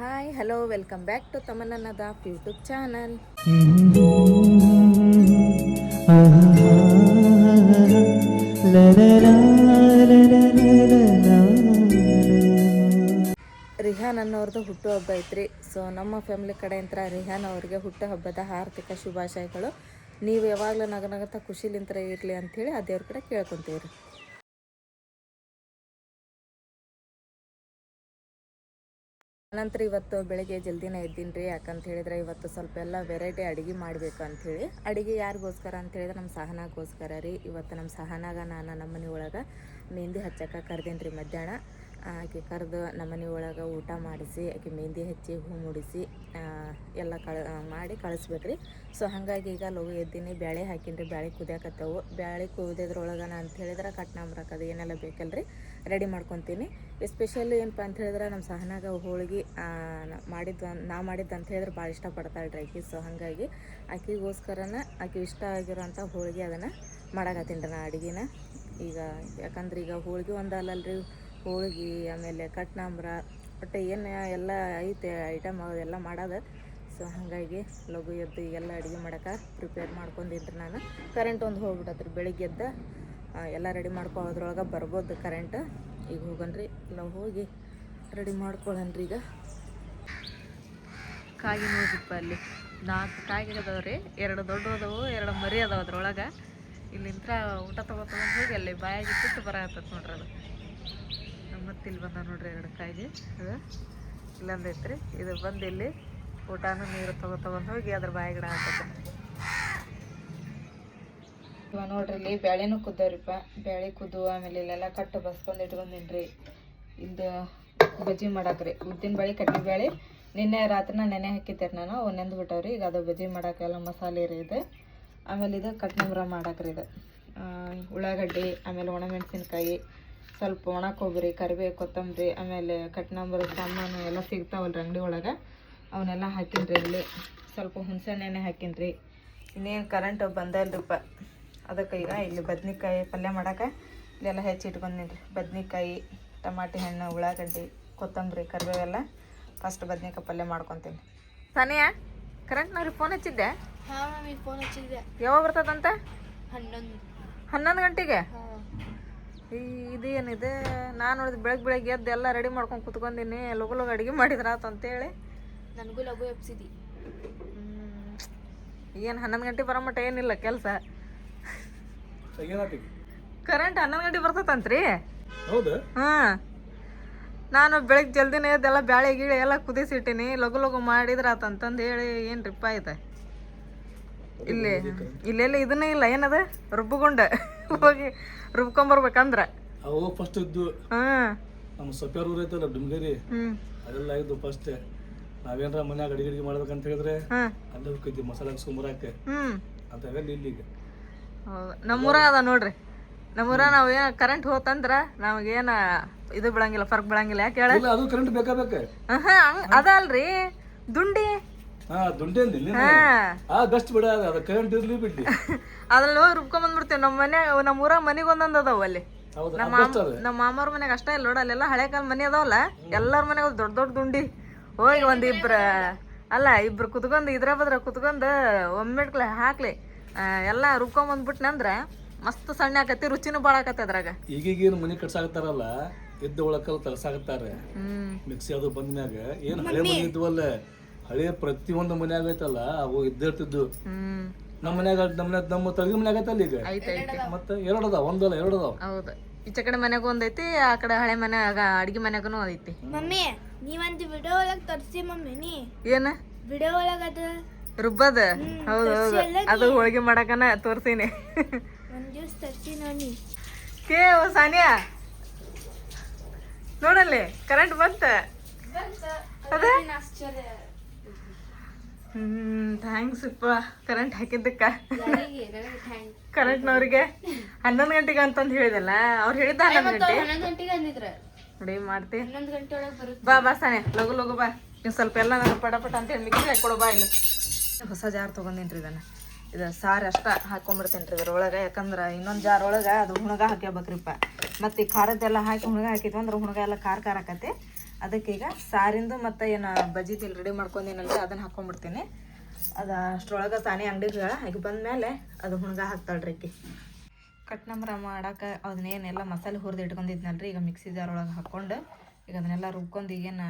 Hi hello welcome back to ತಮನ್ನದ YouTube channel Rihan ಅನ್ನೋರ್ದು ಹುಟ್ಟುಹಬ್ಬ ಐತ್ರಿ. ಸೊ ನಮ್ಮ ಫ್ಯಾಮಿಲಿ ಕಡೆಯಿಂದ ರಿಹಾನ್ ಅವ್ರಿಗೆ ಹುಟ್ಟುಹಬ್ಬದ ಆರ್ಥಿಕ ಶುಭಾಶಯಗಳು. ನೀವು ಯಾವಾಗಲೂ ನಗನಗತ ಖುಷಿಲಿಂತ್ರ ಇರಲಿ ಅಂಥೇಳಿ ಆ ದೇವ್ರ ಕಡೆ ಕೇಳ್ಕೊತೀವಿ ನಂತರ ಇವತ್ತು ಬೆಳಗ್ಗೆ ಜಲ್ದಿನೇ ಇದ್ದೀನಿ ರೀ ಯಾಕಂತ ಹೇಳಿದ್ರೆ ಇವತ್ತು ಸ್ವಲ್ಪ ಎಲ್ಲ ವೆರೈಟಿ ಅಡುಗೆ ಮಾಡಬೇಕು ಅಂಥೇಳಿ ಅಡುಗೆ ಯಾರಿಗೋಸ್ಕರ ಅಂತ ಹೇಳಿದ್ರೆ ನಮ್ಮ ಸಹನಾಗೋಸ್ಕರ ರೀ. ಇವತ್ತು ನಮ್ಮ ಸಹನಾಗ ನಾನು ನಮ್ಮ ಮನೆ ಒಳಗೆ ಮೆಹಂದಿ ಹಚ್ಚಕ್ಕೆ ಕರ್ದೇನಿ ರೀ ಮಧ್ಯಾಹ್ನ. ಆಕೆ ಕರೆದು ನಮ್ಮ ಮನೆ ಒಳಗೆ ಊಟ ಮಾಡಿಸಿ, ಆಕೆ ಮೆಹಂದಿ ಹಚ್ಚಿ, ಹೂ ಮುಡಿಸಿ ಎಲ್ಲ ಕಳ ಮಾಡಿ ಕಳಿಸ್ಬೇಕ್ರಿ. ಸೊ, ಹಾಗಾಗಿ ಈಗ ಲಘು ಎದ್ದೀನಿ ಬ್ಯಾಳೆ ಹಾಕಿನ್ರಿ, ಬ್ಯಾಳೆ ಕುದಿಯಾಕತ್ತವು. ಬ್ಯಾಳೆ ಕುದಿಯೋದ್ರೊಳಗೆ ಅಂತ ಹೇಳಿದ್ರೆ ಅದು ಏನೆಲ್ಲ ಬೇಕಲ್ರಿ. ರೆಡಿ ಮಾಡ್ಕೊತೀನಿ. ಎಸ್ಪೆಷಲಿ ಏನಪ್ಪ ಅಂತ ಹೇಳಿದ್ರೆ ನಮ್ಮ ಸಹನಾಗ ಹೋಳಿಗೆ ಮಾಡಿದ್ದು ನಾ ಮಾಡಿದ್ದು ಅಂತ ಹೇಳಿದ್ರೆ ಭಾಳ ಇಷ್ಟಪಡ್ತಾಳೆ ರೀ ಆಕಿ. ಸೊ ಹಾಗಾಗಿ ಆಕೆಗೋಸ್ಕರನ, ಆಕೆ ಇಷ್ಟ ಆಗಿರೋಂಥ ಹೋಳಿಗೆ ಅದನ್ನು ಮಾಡಾಕತ್ತೀನಿ ರೀ ನಾ ಅಡುಗೆನ. ಈಗ ಯಾಕಂದ್ರೆ ಈಗ ಹೋಳಿಗೆ ಒಂದಲ್ಲಲ್ರಿ ಹೋಳಿಗೆ, ಆಮೇಲೆ ಕಟ್ನಾಂಬ್ರ, ಒಟ್ಟು ಏನು ಎಲ್ಲ ಐತೆ ಐಟಮ್ ಅದೆಲ್ಲ ಮಾಡೋದು. ಸೊ ಹಾಗಾಗಿ ಲಘು ಎದ್ದು ಈಗೆಲ್ಲ ಅಡುಗೆ ಮಾಡೋಕೆ ಪ್ರಿಪೇರ್ ಮಾಡ್ಕೊಂಡಿದ್ರಿ ನಾನು. ಕರೆಂಟ್ ಒಂದು ಹೋಗ್ಬಿಟ್ಟತ್ರಿ ಬೆಳಿಗ್ಗೆ ಎದ್ದು. ಎಲ್ಲ ರೆಡಿ ಮಾಡ್ಕೊಳ್ಳೋದ್ರೊಳಗೆ ಬರ್ಬೋದು ಕರೆಂಟ್ ಈಗ ಹೋಗನ್ರಿ ನಾವು ಹೋಗಿ ರೆಡಿ ಮಾಡ್ಕೊಳ್ಳೋಣ್ರಿ ಈಗ. ಕಾಗಿ ನೋಡಿಪ್ಪ ಅಲ್ಲಿ. ನಾಲ್ಕು ಕಾಗಿ ಅದಾವ್ರಿ ಎರಡು ದೊಡ್ಡ ಅದಾವು ಎರಡು ಮರಿ ಅದಾವ ಅದ್ರೊಳಗೆ. ಇಲ್ಲಿಂತ್ರ ಊಟ ತಗೋ ತಗೊಂಡು ಹೋಗಿ ಅಲ್ಲಿ ಬಾಯಾಗಿ ಬಿಟ್ಟು ಬರತ್ತದ ನೋಡ್ರಿ ಅದು. ಮತ್ತೆ ಇಲ್ಲಿ ಬಂದ ನೋಡ್ರಿ ಎರಡು ಕಾಯಿಗೆ. ಅದು ಇಲ್ಲೊಂದೈತ್ರಿ. ಇದು ಬಂದು ಇಲ್ಲಿ ಊಟನೂ ನೀರು ತಗೋ ತಗೊಂಡು ಹೋಗಿ ಅದ್ರ ಬಾಯಿಗಿಡ ಹಾಕತ್ತೆ ಇವಾಗ ನೋಡ್ರಿ, ಇಲ್ಲಿ ಬ್ಯಾಳೆನೂ ಕುದ್ದವ್ರಿಪ್ಪ. ಬ್ಯಾಳೆ ಕುದ್ದು, ಆಮೇಲೆ ಇಲ್ಲೆಲ್ಲ ಕಟ್ಟು ಬಸ್ಕೊಂಡು ಇಟ್ಕೊಂಡಿನ್ರಿ ಇದು ಬಜ್ಜಿ ಮಾಡಾಕ್ರಿ. ಉದ್ದಿನ ಬೇಳೆ ಕಡ್ಲಿ ಬೇಳೆ ನಿನ್ನೆ ರಾತ್ರಿನ ನೆನೆ ಹಾಕಿದ್ದೆ ನಾನು ನೆಂದು ಬಿಟ್ಟವ್ರಿ. ಈಗ ಅದು ಬಜ್ಜಿ ಮಾಡೋಕ್ಕೆಲ್ಲ ಮಸಾಲೆ ರೀ ಇದು. ಆಮೇಲೆ ಇದು ಕಟ್ನಂಬ್ರ ಮಾಡಾಕ್ರಿ ಇದು. ಉಳ್ಳಾಗಡ್ಡಿ, ಆಮೇಲೆ ಒಣಮೆಣಸಿನ್ಕಾಯಿ, ಸ್ವಲ್ಪ ಒಣ ಕೊಬ್ಬರಿ ಕರಿಬೇವು ಕೊತ್ತಂಬರಿ, ಆಮೇಲೆ ಕಟ್ನಂಬ್ರ ಸಾಮಾನು ಎಲ್ಲ ಸಿಗ್ತಾವಲ್ರಿ ಅಂಗಡಿ ಒಳಗೆ. ಅವನ್ನೆಲ್ಲ ಹಾಕಿನ್ರಿ ಇಲ್ಲಿ. ಸ್ವಲ್ಪ ಹುಣಸೆಹಣ್ಣೆ ಹಾಕಿನ್ರಿ. ಇನ್ನೇನು ಕರೆಂಟ್ ಬಂದಲ್ರಿಪ್ಪ. ಅದಕ್ಕೆ ಈಗ ಇಲ್ಲಿ ಬದ್ನಿಕಾಯಿ ಪಲ್ಯ ಮಾಡಕ್ಕೆ ಇಲ್ಲೆಲ್ಲ ಹೆಚ್ಚಿ ಇಟ್ಕೊಂಡೀನಿ ರೀ ಬದ್ನಿಕಾಯಿ ಟಮಾಟಿ ಹಣ್ಣು ಉಳ್ಳಾಗಡ್ಡಿ ಕೊತ್ತಂಬರಿ ಕರಿಬೇವೆಲ್ಲ ಫಸ್ಟ್ ಬದ್ನಿಕಾಯಿ ಪಲ್ಯ ಮಾಡ್ಕೊತೀನಿ. ತಾನೇ ಕರೆಂಟ್ನವ್ರಿಗೆ ಫೋನ್ ಹಚ್ಚಿದ್ದೆ? ಫೋನ್ ಹಚ್ಚಿದ್ದೆ. ಯಾವಾಗ ಬರ್ತದಂತ? ಹನ್ನೊಂದು. ಹನ್ನೊಂದು ಗಂಟೆಗೆ? ಈ ಇದೇನಿದೆ? ನಾನು ನೋಡಿದ್ ಬೆಳಗ್ಗೆ ಬೆಳಗ್ಗೆ ಎದ್ದು ಎಲ್ಲ ರೆಡಿ ಮಾಡ್ಕೊಂಡು ಕುತ್ಕೊಂಡಿನಿ. ಲಗು ಲಗು ಅಡುಗೆ ಮಾಡಿದ್ರಾತು ಅಂತೇಳಿ ನನಗೂ ಲಘು ಎಪ್ಸಿದಿ ಏನು ಹನ್ನೊಂದು ಗಂಟೆ ಬರೋ ಮಟ್ಟ ಏನಿಲ್ಲ ಕೆಲಸ. ಕರೆಂಟ್ ಹನ್ನೊಂದು ಗಂಟೆ ಬರ್ತದಂತ್ರಿ ಹೌದು. ಹಾಂ. ನಾನು ಬೆಳಗ್ಗೆ ಜಲ್ದಿನೇ ಎದ್ದೆಲ್ಲ ಬ್ಯಾಳೆ ಗೀಳೆ ಎಲ್ಲ ಕುದಿಸಿಟ್ಟಿನಿ ಲಘು ಲಘು ಮಾಡಿದ್ರಾತಂತಂದು ಹೇಳಿ ಏನು ರಿಪ್ಪ ಐತೆ? ಇಲ್ಲಿ ಇಲ್ಲೆಲ್ಲ ಇದನ್ನೇ ಇಲ್ಲ ಏನದ? ರುಬ್ಬುಗುಂಡ. ಹೋಗಿ ರುಬ್ಕೊಂಬರ್ಬೇಕಂದ್ರ. ಅವು ಫಸ್ಟ್ ಇದ್ದು. ಹಾಂ. ನಮ್ಮ ಸೊಪ್ಯಾರ ಊರು ಐತಲ್ಲ ಡುಮ್ಗೇರಿ? ಅದೆಲ್ಲ ಆಗಿದ್ದು ಫಸ್ಟ್ ನಾವೇನ್ರ ಮನ್ಯಾಗ ಅಡಿಗೆ ಅಡಿಗೆ ಮಾಡ್ಬೇಕಂತ ಹೇಳಿದ್ರೆ ಅಲ್ಲಿ ಹೋಗ್ತಿದ್ವಿ ಮಸಾಲೆ ಸುಮರಾಕೆ ಹ್ಞೂ ಅಂತ ಇಲ್ಲಿ ಇಲ್ಲಿಗೆ. ನಮ್ಮೂರ ಅದ ನೋಡ್ರಿ. ನಮ್ಮೂರ ನಾವು ಏನ ಕರೆಂಟ್ ಹೋತಂದ್ರ ನಮಗೇನ ಇದು ಬಿಡಂಗಿಲ್ಲ ಫರ್ಕ್ ಬಿಡಂಗಿಲ್ಲ ಯಾಕೆ ಹೇಳ? ಇಲ್ಲ ಅದು ಕರೆಂಟ್ ಬೇಕಾ ಬೇಕ? ಅದಲ್ರಿ ದುಂಡಿ. ಹಾ ದುಂಡೆ ಅಂದಿಲ್ಲ ಹಾ. ಆ ಬೆಸ್ಟ್ ಬಿಡ ಅದು ಕರೆಂಟ್ ಇರ್ಲಿ ಬಿಡ್ಲಿ. ಅದ್ರಲ್ಲಿ ಹೋಗಿ ರುಬ್ಕೊಂಡ್ ಬಂದ್ಬಿಡ್ತೀವಿ. ನಮ್ಮ ಮನೆ ನಮ್ಮ ಊರಾಗ ಮನೆಗೆ ಒಂದೊಂದು ಅದಾವ ಅಲ್ಲಿ. ಹೌದು ನಮ್ಮ ಮಾಮ ನಮ್ಮ ಮಾಮವ್ರ ಮನೆಗೆ ಅಷ್ಟೇ ಇಲ್ಲ ನೋಡ ಅಲ್ಲೆಲ್ಲ ಹಳೆ ಕಾಲ ಮನೆ ಅದಾವಲ್ಲ ಎಲ್ಲರ ಮನೆಗೆ ದೊಡ್ಡ ದೊಡ್ಡ ದುಂಡಿ. ಹೋಗಿ ಒಂದ್ ಇಬ್ರ ಅಲ್ಲ ಇಬ್ರು ಕುತ್ಕೊಂಡ್ ಇದ್ರ ಬದ್ರ ಕುತ್ಕೊಂಡ್ ಒಮ್ಮೆಟ್ಲೆ ಹಾಕ್ಲಿ. ಆ, ಎಲ್ಲ ರುಬ್ಕೊಂಡ್ ಬಂದ್ಬಿಟ್ನಿ ಅಂದ್ರ ಮಸ್ತ್ ಸಣ್ಣ ಆಕತಿ ರುಚಿನೂ ಭಾಳ ಆಕತಿ ಅದ್ರಾಗ. ಈಗೀಗೇನು ಮನೆ ಕಟ್ಸಾಕತ್ತಾರಲ್ಲ ಇದ್ದ ಒಳಕಲ್ ತಗಸಾಕತ್ತಾರ ಹ್ಮ್. ಮಿಕ್ಸಿ ಅದು ಬಂದ್ಮ್ಯಾಗ ಏನ್ ಹಳೆ ಮನೆ ಇದ್ವಲ್ಲ ಹಳೆ ಪ್ರತಿಯೊಂದು ಮನ್ಯಾಗ ಐತಲ್ಲ ಅವು ಇದ್ದಿರ್ತಿದ್ದು. ನಮ್ಮ ಮನ್ಯಾಗ ನಮ್ಮ ಮನ್ಯಾಗ ನಮ್ಮ ತಳಗಿ ಮನ್ಯಾಗ ಐತಲ್ಲ ಈಗ? ಐತೆ ಐತೆ. ಮತ್ತೆ ಎರಡು ಅದಾವ ಒಂದಲ್ಲ ಎರಡು ಅದಾವ ಹೌದು. ಈಚೆ ಕಡೆ ಮನೆಗೂ ಒಂದೈತಿ ಆ ಕಡೆ ಹಳೆ ಮನ್ಯಾಗ ಅಡಿಗೆ ಮನ್ಯಾಗೂ ಐತಿ. ಮಮ್ಮಿ ನೀವಂತ ವಿಡಿಯೋ ಒಳಗೆ ತರ್ಸಿ ಮಮ್ಮಿ ನೀ. ಏನ? ವಿಡಿಯೋ ಒಳಗೆ ಅದು ರುಬ್ಬದ? ಹೌದು ಹೌದು. ಅದು ಹೋಳಿಗೆ ಮಾಡಕನ ತೋರ್ಸೀನಿ. ಕೇ ಓ ಸಾನಿಯಾ? ನೋಡಲ್ಲಿ ಕರೆಂಟ್ ಬಂತ? ಅದ? ಹ್ಮ್ ಥ್ಯಾಂಕ್ಸ್ ಅಪ್ಪ. ಕರೆಂಟ್ ಹಾಕಿದ್ದಕ್ಕ. ಕರೆಂಟ್ನವ್ರಿಗೆ ಹನ್ನೊಂದು ಗಂಟೆಗೆ ಅಂತಂದು ಹೇಳಿದಲ್ಲ ಅವ್ರು ಹೇಳಿದ್ದ ಹನ್ನೊಂದು ಗಂಟೆ. ನೋಡಿ ಮಾಡ್ತಿ. ಬಾ ಬಾ ಸಾನೆ ಲಗು ಲಗು ಬಾ. ನೀವು ಸ್ವಲ್ಪ ಎಲ್ಲ ನಾನು ಪಟ ಪಟ ಅಂತ ಹೇಳಿ ಮಿಕ್ಸಿ ಹಾಕೊಡು ಬಾ ಇಲ್ಲಿ. ಹೊಸ ಜಾರ್ ತೊಗೊಂಡೇನ್ರಿ ಇದನ್ನ? ಇದು ಸಾರು ಅಷ್ಟ ಹಾಕೊಂಡ್ಬಿಡ್ತೇನೆ ರೀ ಇದ್ರೊಳಗೆ ಯಾಕಂದ್ರೆ ಇನ್ನೊಂದು ಜಾರ್ ಒಳಗೆ ಅದು ಹುಣಗ ಹಾಕ್ಯಬೇಕ್ರಿಪ್ಪ. ಮತ್ತು ಈ ಖಾರದ್ದೆಲ್ಲ ಹಾಕಿ ಹುಣಗ ಹಾಕಿದ್ವಿ ಅಂದ್ರೆ ಹುಣಗ ಎಲ್ಲ ಖಾರ ಖಾರ ಆಕತಿ. ಅದಕ್ಕೆ ಈಗ ಸಾರಿಂದು ಮತ್ತು ಏನು ಬಜ್ಜಿ ತಿಲ್ ರೆಡಿ ಮಾಡ್ಕೊಂಡೇನಲ್ರಿ, ಅದನ್ನು ಹಾಕೊಂಡ್ಬಿಡ್ತೀನಿ ಅದು ಅಷ್ಟ್ರೊಳಗೆ ತಾನೇ ಅಂಗಡಿಗೆ ಬಂದ ಬಂದಮೇಲೆ ಅದು ಹುಣಗ ಹಾಕ್ತಾಳ್ರಿ ಆಕಿ ಕಟ್ ನಂಬರ ಮಾಡಕ್ಕೆ ಅದನ್ನೇನೆಲ್ಲ ಮಸಾಲೆ ಹುರಿದು ಇಟ್ಕೊಂಡಿದ್ನಲ್ರಿ, ಈಗ ಮಿಕ್ಸಿ ಜಾರ್ ಒಳಗೆ ಹಾಕ್ಕೊಂಡು ಈಗ ಅದನ್ನೆಲ್ಲ ರುಬ್ಕೊಂಡು ಈಗೇನು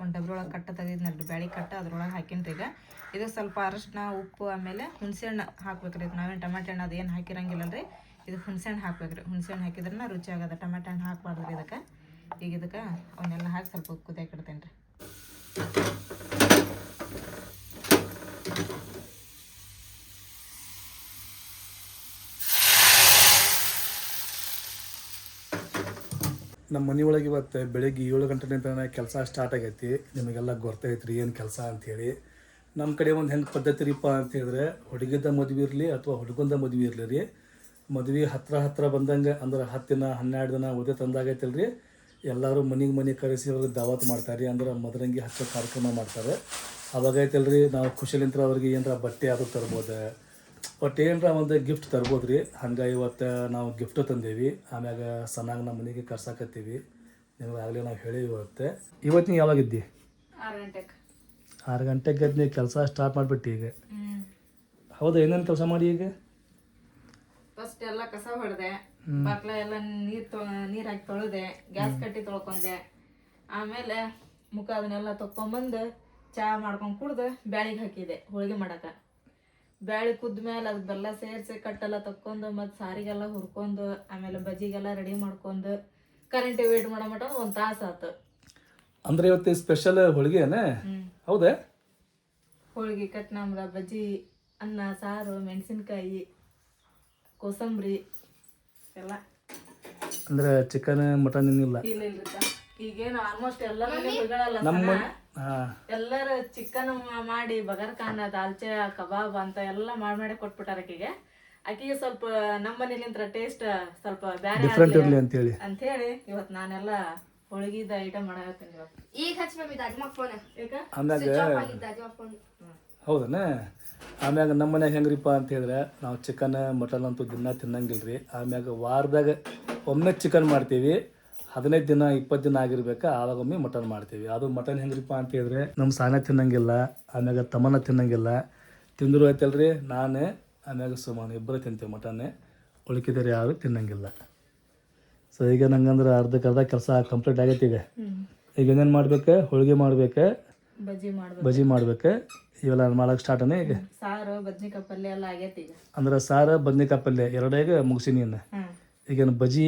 ಒಂದು ಡಬ್ರಿ ಒಳಗೆ ಕಟ್ಟ ತೆಗೆದಿದ್ನಲ್ರಿ ಬ್ಯಾಳಿ ಕಟ್ಟ ಅದ್ರೊಳಗೆ ಹಾಕಿನ್ರಿ ಈಗ. ಇದು ಸ್ವಲ್ಪ ಅರಶಿನ, ಉಪ್ಪು, ಆಮೇಲೆ ಹುಣಸೆ ಹಣ್ಣು ಹಾಕ್ಬೇಕ್ರಿ ಇದು. ನಾವೇನು ಟಮಾಟೆ ಹಣ್ಣು ಅದೇನು ಹಾಕಿರಂಗಿಲ್ಲಲ್ರಿ. ಇದು ಹುಣಸೆ ಹಣ್ಣು ಹಾಕ್ಬೇಕ್ರಿ. ಹುಣಸೆ ಹಣ್ಣು ಹಾಕಿದ್ರೆ ರುಚಿ ಆಗೋದು. ಟಮಾಟೆ ಹಣ್ಣು ಹಾಕ್ಬಾರ್ದು ಇದಕ್ಕೆ. ಈಗ ಇದಕ್ಕೆ ಅವನ್ನೆಲ್ಲ ಹಾಕಿ ಸ್ವಲ್ಪ ಕುದಿಯಾಕಿಡ್ತೇನೆ ರೀ ನಮ್ಮ ಮನೆಯೊಳಗೆ ಇವತ್ತು ಬೆಳಗ್ಗೆ ಏಳು ಗಂಟೆ ಕೆಲಸ ಸ್ಟಾರ್ಟ್ ಆಗೈತಿ. ನಿಮಗೆಲ್ಲ ಗೊತ್ತೈತ್ರಿ ಏನು ಕೆಲಸ ಅಂಥೇಳಿ ನಮ್ಮ ಕಡೆ ಒಂದು ಹೆಂಗೆ ಪದ್ಧತಿ ರೀಪ ಅಂತ ಹೇಳಿದ್ರೆ ಹುಡುಗಿದ ಮದುವೆ ಇರಲಿ ಅಥವಾ ಹುಡುಗಂದ ಮದುವೆ ಇರಲಿ ರೀ. ಮದುವೆ ಹತ್ತಿರ ಹತ್ತಿರ ಬಂದಂಗೆ ಅಂದ್ರೆ ಹತ್ತು ದಿನ ಹನ್ನೆರಡು ದಿನ ಉದಯ ತಂದಾಗೈತಲ್ಲ ರೀ ಎಲ್ಲರೂ ಮನೆಗೆ ಮನೆ ಕರೆಸಿ ಅವ್ರಿಗೆ ದಾವತ್ ಮಾಡ್ತಾರೆ, ಅಂದ್ರೆ ಮದರಂಗಿ ಹಚ್ಚೋ ಕಾರ್ಯಕ್ರಮ ಮಾಡ್ತಾರೆ. ಅವಾಗ ಐತಲ್ರಿ ನಾವು ಖುಷಿಲಿಂತ್ರ ಅವ್ರಿಗೆ ಏನಾರ ಬಟ್ಟೆ ಅದು ತರ್ಬೋದು ಒಟ್ಟು ಏನರ ಒಂದು ಗಿಫ್ಟ್ ತರ್ಬೋದು ರೀ ಹಂಗೆ ಇವತ್ತು ನಾವು ಗಿಫ್ಟು ತಂದೇವಿ. ಆಮ್ಯಾಗ ಸಣ್ಣಗೆ ನಮ್ಮ ಮನೆಗೆ ಕರ್ಸಾಕತ್ತೀವಿ. ನಿಮ್ಗೆ ಆಗಲೇ ನಾವು ಹೇಳಿ ಇವತ್ತೆ. ಇವತ್ತು ನೀವು ಯಾವಾಗಿದ್ದಿ ಆರು ಗಂಟೆಗೆ ಆರು ಗಂಟೆಗೆ ಎದ್ದು ನೀ ಕೆಲಸ ಸ್ಟಾರ್ಟ್ ಮಾಡಿಬಿಟ್ಟು ಈಗ. ಹೌದು ಏನೇನು ಕೆಲಸ ಮಾಡಿ ಈಗ? ಫಸ್ಟ್ ಎಲ್ಲ ಕಸ ಹೊಡೆದೆ. ಬಾಕ್ಲ ಎಲ್ಲ ನೀರು ತೊ ನೀರು ಹಾಕಿ ತೊಳೆದೆ. ಗ್ಯಾಸ್ ಕಟ್ಟಿ ತೊಳ್ಕೊಂಡೆ. ಆಮೇಲೆ ಮುಖ ಅದನ್ನೆಲ್ಲ ಬಂದು ಚಾ ಮಾಡ್ಕೊಂಡು ಕುಡ್ದು ಬ್ಯಾಳಿಗೆ ಹಾಕಿದೆ ಹೋಳಿಗೆ ಮಾಡಕ. ಬ್ಯಾಳಿ ಕುದ್ದ ಮೇಲೆ ಅದು ಬೆಲ್ಲ ಸೇರಿಸಿ ಕಟ್ಟೆಲ್ಲ ತಕ್ಕೊಂಡು ಮತ್ತು ಸಾರಿಗೆಲ್ಲ ಹುರ್ಕೊಂಡು ಆಮೇಲೆ ಬಜ್ಜಿಗೆಲ್ಲ ರೆಡಿ ಮಾಡ್ಕೊಂಡು ಕರೆಂಟ್ ವೇಟ್ ಮಾಡೋ ಮಟ ಒಂದು ತಾಸು ಆತು. ಅಂದ್ರೆ ಇವತ್ತು ಸ್ಪೆಷಲ್ ಹೋಳಿಗೆನೆ? ಹೌದೇ ಹೌದಾ? ಹೋಳಿಗೆ ಕಟ್ನಾಮ್ರ ಬಜ್ಜಿ ಅನ್ನ ಸಾರು ಮೆಣಸಿನಕಾಯಿ ಕೋಸಂಬರಿ ಎಲ್ಲ. ಅಂದ್ರೆ ಚಿಕನ್ ಮಟನ್ ಏನಿಲ್ಲ ಇಲ್ಲ ಇಲ್ರಿ ಈಗೇನು ಆಲ್ಮೋಸ್ಟ್ ಎಲ್ಲ ನಮ್ಮ ಎಲ್ಲರೂ ಚಿಕನ್ ಮಾಡಿ ಬಗರ್ ಖಾನ ದಾಲ್ಚೆ ಕಬಾಬ್ ಅಂತ ಎಲ್ಲ ಮಾಡಿ ಮಾಡಿ ಕೊಟ್ಬಿಟ್ಟಾರ ಆಕಿಗೆ ಆಕಿಗೆ ಸ್ವಲ್ಪ ನಮ್ಮ ಮನೇಲಿಂತ್ರ ಟೇಸ್ಟ್ ಸ್ವಲ್ಪ ಬೇರೆ ಡಿಫ್ರೆಂಟ್ ಇರಲಿ ಅಂತೇಳಿ. ಅಂತ ಹೇಳಿ ಇವತ್ತು ನಾನೆಲ್ಲ ಹೋಳಿಗೆದ ಐಟಮ್ ಮಾಡಾಕತ್ತೀನಿ ಇವತ್ತು. ಈಗ ಹಚ್ಚಿ ಅಜ್ಮ ಫೋನ್ ಈಗ? ಆಮ್ಯಾಗ ಆಗಿದ್ದ ಅಜ್ಮ ಫೋನ್ ಹೌದನ ಆಮ್ಯಾಗ ನಮ್ಮ ಮನ್ಯಾಗ ಹೆಂಗ್ರಿಪ್ಪ ಅಂತ ಹೇಳಿದ್ರೆ ನಾವು ಚಿಕನ್ ಮಟನ್ ಅಂತೂ ದಿನ ತಿನ್ನಂಗಿಲ್ಲ ರೀ ಆಮ್ಯಾಗ ವಾರದಾಗ ಒಮ್ಮೆ ಚಿಕನ್ ಮಾಡ್ತೀವಿ. ಹದಿನೈದು ದಿನ ಇಪ್ಪತ್ತು ದಿನ ಆಗಿರ್ಬೇಕು ಆವಾಗೊಮ್ಮೆ ಮಟನ್ ಮಾಡ್ತೀವಿ. ಅದು ಮಟನ್ ಹೆಂಗ್ರಿಪ್ಪ ಅಂತ ಹೇಳಿದ್ರೆ ನಮ್ಮ ಸಾನ ತಿನ್ನಂಗಿಲ್ಲ ಆಮ್ಯಾಗ ತಮ್ಮನ ತಿನ್ನಂಗಿಲ್ಲ. ತಿಂದರು ಐತಲ್ರಿ ನಾನೇ ಆಮ್ಯಾಗ ಸುಮಾನು ಇಬ್ಬರು ತಿಂತೀವಿ ಮಟನ್ ಉಳ್ಕಿದ್ರೆ ಯಾರು ತಿನ್ನಂಗಿಲ್ಲ. ಸೊ ಈಗ ನಂಗಂದ್ರೆ ಅರ್ಧಕ್ಕೆ ಅರ್ಧ ಕೆಲಸ ಕಂಪ್ಲೀಟ್ ಆಗೈತೆ ಈಗ. ಈಗ ಏನೇನು ಮಾಡ್ಬೇಕು? ಹೋಳಿಗೆ ಮಾಡ್ಬೇಕು. ಬಜ್ಜಿ ಮಾಡ್ಬೇಕು. ಇವೆಲ್ಲ ಮಾಡಕ್ಕೆ ಸ್ಟಾರ್ಟನೇ ಈಗ. ಸಾರು ಬದ್ನಿಕಾಯಿ ಪಲ್ಯ ಎಲ್ಲ ಆಗೈತಿ ಈಗ. ಅಂದ್ರೆ ಸಾರು ಬದ್ನಿಕಾಯಿ ಪಲ್ಯ ಎರಡೇಗ ಮುಗಿಸಿನಿ ಈಗ ಈಗೇನು ಬಜ್ಜಿ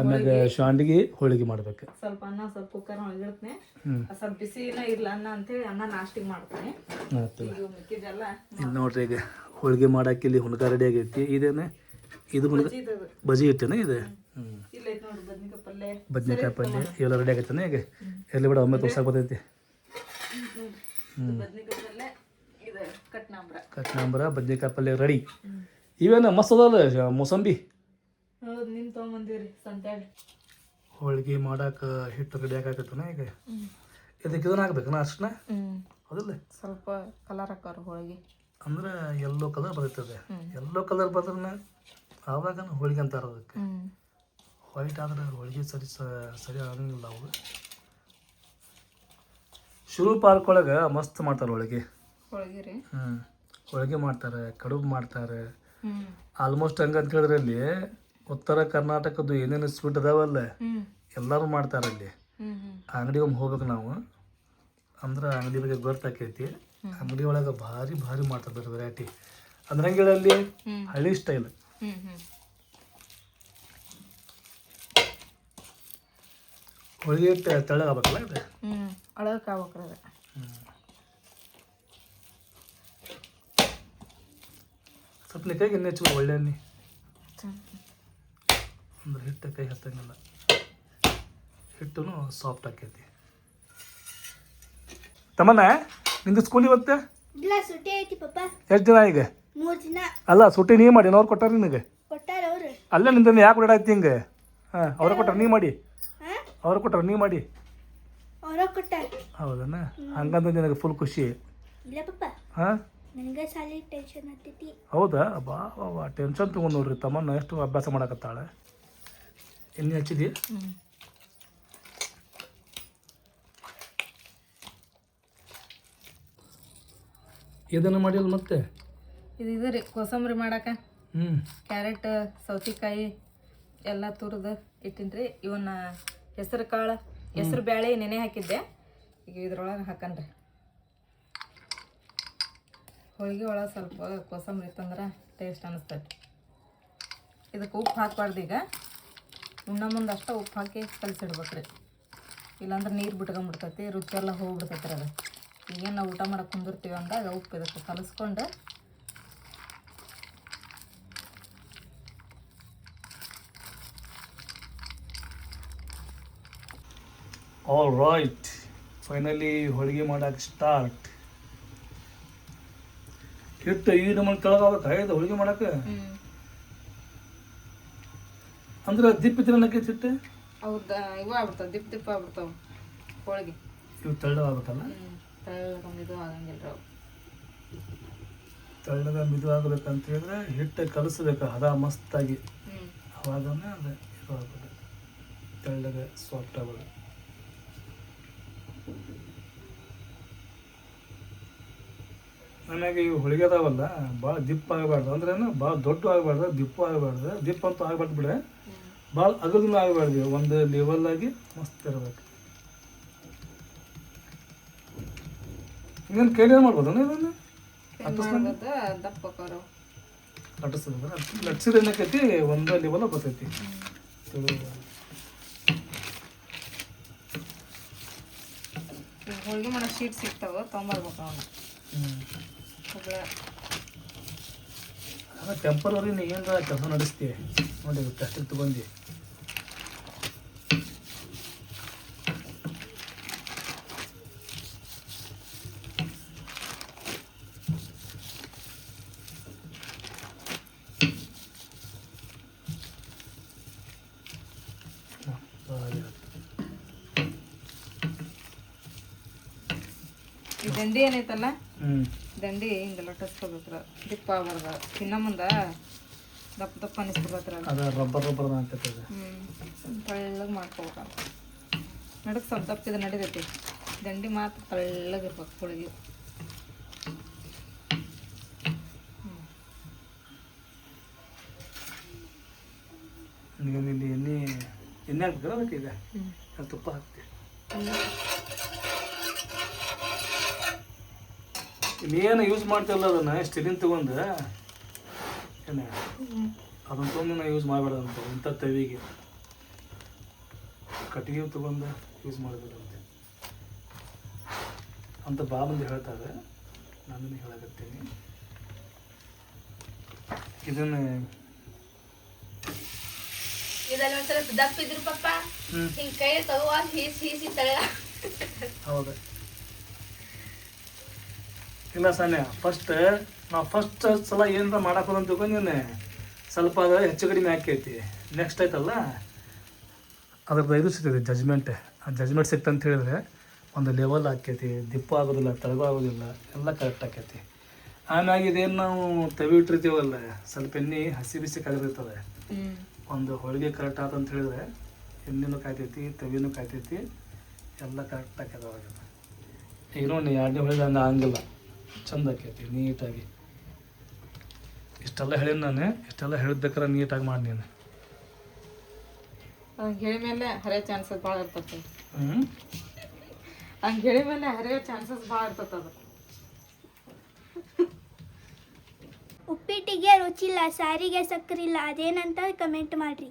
ಆಮ್ಯಾಗ ಶಾಂಡಿಗೆ ಹೋಳಿಗೆ ಮಾಡ್ಬೇಕು. ಸ್ವಲ್ಪ ಅನ್ನ ಸ್ವಲ್ಪ ಕುಕ್ಕರ್ ಒಳಗಿಡ್ತೀನಿ ಸ್ವಲ್ಪ ಬಿಸಿನ ಇರ್ಲ ಅನ್ನ ಅಂತೇಳಿ ಅನ್ನ ನಾಷ್ಟಿಗೆ ಮಾಡ್ತೀನಿ. ಇಲ್ಲಿ ನೋಡ್ರಿ ಈಗ ಹೋಳಿಗೆ ಮಾಡಕ್ಕೆ ಇಲ್ಲಿ ಹುಣ್ಕ ರೆಡಿ ಆಗೈತಿ. ಇದೇನೆ? ಇದು ಹುಣ್ಗ ಬಜಿ ಇಟ್ಟೇನೆ ಇದು? ಇಲ್ಲ ಬದ್ನಿಕಾಯಿ ಪಲ್ಯ ಇವೆಲ್ಲ ರೆಡಿ ಆಗೈತಾನೆ ಈಗ? ಎಲ್ಲಿ ಬಿಡ ಒಮ್ಮೆ ತೋರ್ಸಕ್ಕೆ ಬರ್ತೈತಿ. ಕಟ್ನಾಂಬ್ರ. ಬದ್ನೆಕಾಯಿ ಪಲ್ಯ ರೆಡಿ. ಇವೇನ ಮಸ್ತ್ ಅದಲ್ಲ ಮೋಸಂಬಿ? ಸಂತ್ಯಾಗ ಹೋಳಿಗೆ ಮಾಡಾಕ ಹಿಟ್ಟು ರೆಡಿ ಆಗಾಕತ್ತನ ಈಗ? ಇದಕ್ಕೆ ಇದನ್ನ ಹಾಕ್ಬೇಕನ ಹ್ಮ್. ಹೌದಿಲ್ಲ. ಸ್ವಲ್ಪ ಕಲರ್ ಹಾಕೋರು ಹೋಳಿಗೆ. ಅಂದ್ರೆ ಎಲ್ಲೋ ಕಲರ್ ಬರ್ತದೆ ಎಲ್ಲೋ ಕಲರ್ ಬಂದ್ರೆ ಆವಾಗ ಹೋಳಿಗೆ ಅಂತಾರೆ ಅದಕ್ಕೆ ವೈಟ್ ಆದ್ರೆ ಹೋಳಿಗೆ ಸರಿ ಸರಿ ಆಗಂಗಿಲ್ಲ ಅವು. ಶುರು ಪಾರ್ಕ್ ಒಳಗೆ ಮಸ್ತ್ ಮಾಡ್ತಾರೆ ಹೋಳಿಗೆ. ಹೋಳಿಗೆ ರೀ. ಹ್ಞೂ ಹೋಳಿಗೆ ಮಾಡ್ತಾರೆ ಕಡುಬು ಮಾಡ್ತಾರೆ. ಆಲ್ಮೋಸ್ಟ್ ಹಂಗಂತ ಹೇಳಿದ್ರೆ ಅಲ್ಲಿ ಉತ್ತರ ಕರ್ನಾಟಕದ್ದು ಏನೇನು ಸ್ವೀಟ್ ಅದಾವಲ್ಲ, ಎಲ್ಲರೂ ಮಾಡ್ತಾರೆ ಅಲ್ಲಿ. ಆ ಅಂಗಡಿ ಒಮ್ಮೆ ಹೋಗ್ಬೇಕು ನಾವು. ಅಂದ್ರೆ ಅಂಗಡಿ ಬಗ್ಗೆ ಗೊತ್ತಾಕೈತಿ. ಅಂಗಡಿ ಒಳಗೆ ಭಾರಿ ಭಾರಿ ಮಾಡ್ತಾರೆ ಬೇರೆ ವೆರೈಟಿ ಅಂದ್ರೆ ಅಲ್ಲಿ. ಹಳ್ಳಿ ಸ್ಟೈಲ್ ಹೋಳಿಗೆ ಇದು ಹ್ಮ್. ಅಳಗಕ್ಕೆ ಅದು ಸ್ವಲ್ಪ ಒಳ್ಳೆ ಎಣ್ಣೆ. ಅಂದ್ರೆ ಹಿಟ್ಟು ಕೈ ಹತ್ತಂಗಿಲ್ಲ. ಹಿಟ್ಟು ಸಾಫ್ಟ್ ಆಕೈತಿ. ತಮ್ಮನ ನಿಂದು ಸ್ಕೂಲ್ ಇವತ್ತೆ? ಇಲ್ಲ ಸುಟ್ಟಿ ಐತಿ ಪಪ್ಪ. ಎಷ್ಟು ದಿನ ಈಗ? ಮೂರ್ ದಿನ. ಅಲ್ಲ ಸುಟ್ಟಿ ನೀ ಮಾಡಿ ಅವ್ರು ಕೊಟ್ಟಾರ ನಿನಗೆ? ಕೊಟ್ಟಾರ ಅವ್ರು. ಅಲ್ಲೇ ನಿಂದ ಯಾಕೆ ಓಡಾಡ್ತಿ ಹಿಂಗೆ? ಹಾಂ ಅವ್ರ ಕೊಟ್ಟಾರ ನೀ ಮಾಡಿ. ಅವ್ರ ಕೊಟ್ಟಾರ ನೀ ಮಾಡಿ. ಅವ್ರ ಕೊಟ್ಟಾರ. ಹೌದಣ್ಣ ಹಂಗಂದ್ರೆ ನಿನಗೆ ಫುಲ್ ಖುಷಿ. ಇಲ್ಲ ಪಪ್ಪ. ಹಾಂ? ನನಗೆ ಸಾಲಿ ಟೆನ್ಷನ್ ಆಗ್ತೈತಿ. ಹೌದಾ? ಬಾ ಬಾ ಟೆನ್ಷನ್ ತೊಗೊಂಡು ನೋಡ್ರಿ ತಮ್ಮನ್ನ ಎಷ್ಟು ಅಭ್ಯಾಸ ಮಾಡಕತ್ತಾಳೆ. ಎಣ್ಣೆ ಹಚ್ಚಿದಿ ಇದನ್ನು ಮಾಡಿಲ್ಲ ಮತ್ತೆ? ಇದು ಇದು ರೀ ಕೋಸಂಬರಿ ಮಾಡಕ್ಕೆ ಹ್ಞೂ ಕ್ಯಾರೆಟ್ ಸೌತೆಕಾಯಿ ಎಲ್ಲ ತುರಿದು ಇಟ್ಟಿನಿ ರೀ. ಇವನ್ನ ಹೆಸರು ಕಾಳು ಹೆಸರು ಬ್ಯಾಳೆ ನೆನೆ ಹಾಕಿದ್ದೆ. ಈಗ ಇದ್ರೊಳಗೆ ಹಾಕನ್ರಿ ಹೋಳಿಗೆ ಒಳಗೆ ಸ್ವಲ್ಪ ಕೋಸಂಬರಿ ಇತ್ತಂದ್ರೆ ಟೇಸ್ಟ್ ಅನಿಸ್ತೈತಿ. ಇದಕ್ಕೆ ಉಪ್ಪು ಹಾಕ್ಬಾರ್ದು ಈಗ. ಉಣ್ಣ ಮುಂದೆ ಅಷ್ಟೇ ಉಪ್ಪು ಹಾಕಿ ಕಲಸಿಡ್ಬೇಕ್ರಿ. ಇಲ್ಲಾಂದ್ರೆ ನೀರು ಬಿಟ್ಕೊಂಡ್ಬಿಡ್ತೈತಿ ರುಚಿ ಎಲ್ಲ ಹೋಗ್ಬಿಡ್ತೈತಿ ರೀ ಅದು. ಈಗೇನು ನಾವು ಊಟ ಮಾಡಕ್ಕೆ ಕುಂದಿರ್ತೀವಿ ಅಂದಾಗ ಉಪ್ಪು ಇದಕ್ಕೆ ಕಲಸ್ಕೊಂಡು ಆಲ್ ರೈಟ್ ಫೈನಲಿ ಹೋಳಿಗೆ ಮಾಡಕ್ಕೆ ಸ್ಟಾರ್ಟ್ ಹಿಟ್ಟು ಈಗ ನಮ್ಮನ್ನು ಕೆಳಗಾಗಕ್ಕೆ ಇದು ಹೋಳಿಗೆ ಮಾಡಕ್ಕೆ ಅಂದ್ರೆ ದಿಪ್ಪ ತಿನ್ನಕ್ಕೆ ಚಿಟ್ಟೆ? ಅವ್ರದ ಇವು ಆಗ್ಬಿಡ್ತಾವ ದಿಪ್ ದಿಪ್ಪ ಆಗ್ಬಿಡ್ತಾವ ಹೋಳಿಗೆ. ಇವು ತೆಳ್ಳಗಾಗುತ್ತಲ್ಲ ತೆಳ್ಳಗ ಇದು ಆಗಂಗಿಲ್ಲ ಅವು ತೆಳ್ಳಗ ಮಿದು ಆಗ್ಬೇಕಂತ ಹೇಳಿದ್ರೆ ಹಿಟ್ಟು ಕಲಸ್ಬೇಕು ಹದ ಮಸ್ತಾಗಿ. ಅವಾಗನೇ ಅದು ಇದು ಆಗೋದು ತೆಳ್ಳಗ ಸಾಫ್ಟ್ ಆಗೋದು ನನಗೆ ಇವು ಹೋಳಿಗೆ ಅದಾವಲ್ಲ ಭಾಳ ದಿಪ್ಪ ಆಗಬಾರ್ದು. ಅಂದ್ರೇನು ಭಾಳ ದೊಡ್ಡ ಆಗಬಾರ್ದು ದಿಪ್ಪ ಆಗಬಾರ್ದು. ದಿಪ್ಪ ಅಂತೂ ಆಗ್ಬಾರ್ದು ಬಿಡ. ಭಾಳ ಅಗಲೂ ಆಗಬಾರ್ದು. ಒಂದು ಲೆವೆಲ್ ಆಗಿ ಮಸ್ತ್ ಇರಬೇಕು. ಇನ್ನೇನು ಕೇಳಿ ಮಾಡ್ಬೋದಣ್ಣ ಇದನ್ನು? ಲಟ್ಟಿಸಿದ್ರೆ ಲಟ್ಸಿದ್ರೆ ಏನಕ್ಕೈತಿ ಒಂದು ಲೆವೆಲ್ ಬರ್ತೈತಿ. ಹೋಳಿಗೆ ಮಾಡೋ ಶೀಟ್ ಸಿಗ್ತಾವ ತೊಗೊಂಬರ್ಬೇಕು ಅವನು. ಅದ ಟೆಂಪರರಿ ನೀ ಏನಾರ ಕೆಲಸ ನಡೆಸ್ತೀವಿ ನೋಡಿ ಟೆಸ್ಟಿಗೆ ತಗೊಂಡಿ. ಈ ದಂಡಿ ಏನೈತಲ್ಲ ಹ್ಮ್. ದಂಡಿ ಹಿಂಗೆ ಲಟ್ಟಿಸ್ಕೋಬೇಕ್ರ ದಿಪ್ಪ ಆಗ್ಬಾರ್ದ ತಿನ್ನ ಮುಂದೆ ದಪ್ಪ ದಪ್ಪ ಅನಿಸ್ಬಿಡ್ಬೇಕ್ರ ಅದು. ರಬ್ಬರ್ ರಬ್ಬರ್ ಹ್ಞೂ ತೆಳ್ಳಗೆ ಮಾಡ್ಕೋಬೇಕಂತ. ನಡಕ್ ಸ್ವಲ್ಪ ದಪ್ಪ ಇದು ನಡಿತೈತಿ. ದಂಡಿ ಮಾತ್ರ ಇರ್ಬೇಕು ಹೋಳಿಗೆ ಎಣ್ಣೆ ಎಣ್ಣೆ ಹಾಕ್ಬೇಕಲ್ಲ ಅದಕ್ಕೆ ಈಗ? ತುಪ್ಪ ಹಾಕ್ತಿ ಇಲ್ಲಿ ಏನು ಯೂಸ್ ಮಾಡ್ತಿಲ್ಲ ಅದನ್ನ ಸ್ಟೀಲಿನ ತಗೊಂಡು. ಏನೇ ಅದನ್ನ ತೊಗೊಂಡು ನಾವು ಯೂಸ್ ಮಾಡಬೇಡಂತ ಇಂಥ ತವಿಗೆ. ಕಟ್ಟಿಗೆ ತಗೊಂಡು ಯೂಸ್ ಮಾಡಬೇಡಂತೆ ಅಂತ ಭಾಳ ಮಂದಿ ಹೇಳ್ತಾರೆ. ನಾನು ಹೇಳಕತ್ತೀನಿ. ಇದನ್ನ ಇದೆಲ್ಲ ಒಂದ್ಸಲ ದಪ್ಪ ಇದ್ರು ಪಪ್ಪ ಹಿಂಗ್ ಕೈ ತಗೋ ಹೀಸಿ ಹೀಸಿ ತಳ ಹೌದು. ಇಲ್ಲ ಸಾನೆ ಫಸ್ಟ್ ನಾವು ಫಸ್ಟ್ ಸಲ ಏನಾರ ಮಾಡಕ್ಕೆ ಅಂತ ನೀನೆ ಸ್ವಲ್ಪ ಅದು ಹೆಚ್ಚು ಕಡಿಮೆ ಆಕೈತಿ. ನೆಕ್ಸ್ಟ್ ಆಯ್ತಲ್ಲ? ಅದ್ರದ್ದು ಇದು ಸಿಗ್ತದೆ ಜಜ್ಮೆಂಟ್ ಆ ಜಜ್ಮೆಂಟ್ ಸಿಕ್ತಂತ ಹೇಳಿದ್ರೆ ಒಂದು ಲೆವೆಲ್ ಆಕೈತಿ ದಿಪ್ಪ ಆಗೋದಿಲ್ಲ ತಳಗು ಆಗೋದಿಲ್ಲ ಎಲ್ಲ ಕರೆಕ್ಟ್ ಆಕೈತಿ. ಆಮ್ಯಾಗ ಇದೇನು ನಾವು ತವಿ ಇಟ್ಟಿರ್ತೀವಲ್ಲ ಸ್ವಲ್ಪ ಎಣ್ಣೆ ಹಸಿ ಬಿಸಿ ಕಾದಿರ್ತದೆ ಒಂದು ಹೋಳಿಗೆ ಕರೆಕ್ಟ್ ಆತ ಅಂತ ಹೇಳಿದ್ರೆ ಎಣ್ಣೆನೂ ಕಾಯ್ತೈತಿ ತವಿನೂ ಕಾಯ್ತೈತಿ ಎಲ್ಲ ಕರೆಕ್ಟ್ ಆಕೈತೆ ಅವಾಗ. ಈಗ ನೋಡಿ ಎರಡನೇ ಹೋಳಿಗೆ ಹಂಗೆ ಆಗಂಗಿಲ್ಲ. ಚಂದ ಆಕೈತಿ ನೀಟಾಗಿ. ಇಷ್ಟೆಲ್ಲ ಹೇಳೀನಿ ನಾನು ಇಷ್ಟೆಲ್ಲ ಹೇಳಿದ್ದಕ್ಕಾರ ನೀಟಾಗಿ ಮಾಡಿ ನೀನು. ಹಂಗೆ ಹೇಳಿ ಮೇಲೆ ಹರಿಯೋ ಚಾನ್ಸಸ್ ಭಾಳ ಇರ್ತದೆ ಹ್ಞೂ ಹಂಗೆ ಹೇಳಿ ಮೇಲೆ ಹರಿಯೋ ಚಾನ್ಸಸ್ ಭಾಳ ಇರ್ತದೆ ಅದು. ಉಪ್ಪಿಟ್ಟಿಗೆ ರುಚಿಲ್ಲ ಸಾರಿಗೆ ಸಕ್ಕರಿಲ್ಲ ಅದೇನಂತ ಕಮೆಂಟ್ ಮಾಡ್ರಿ.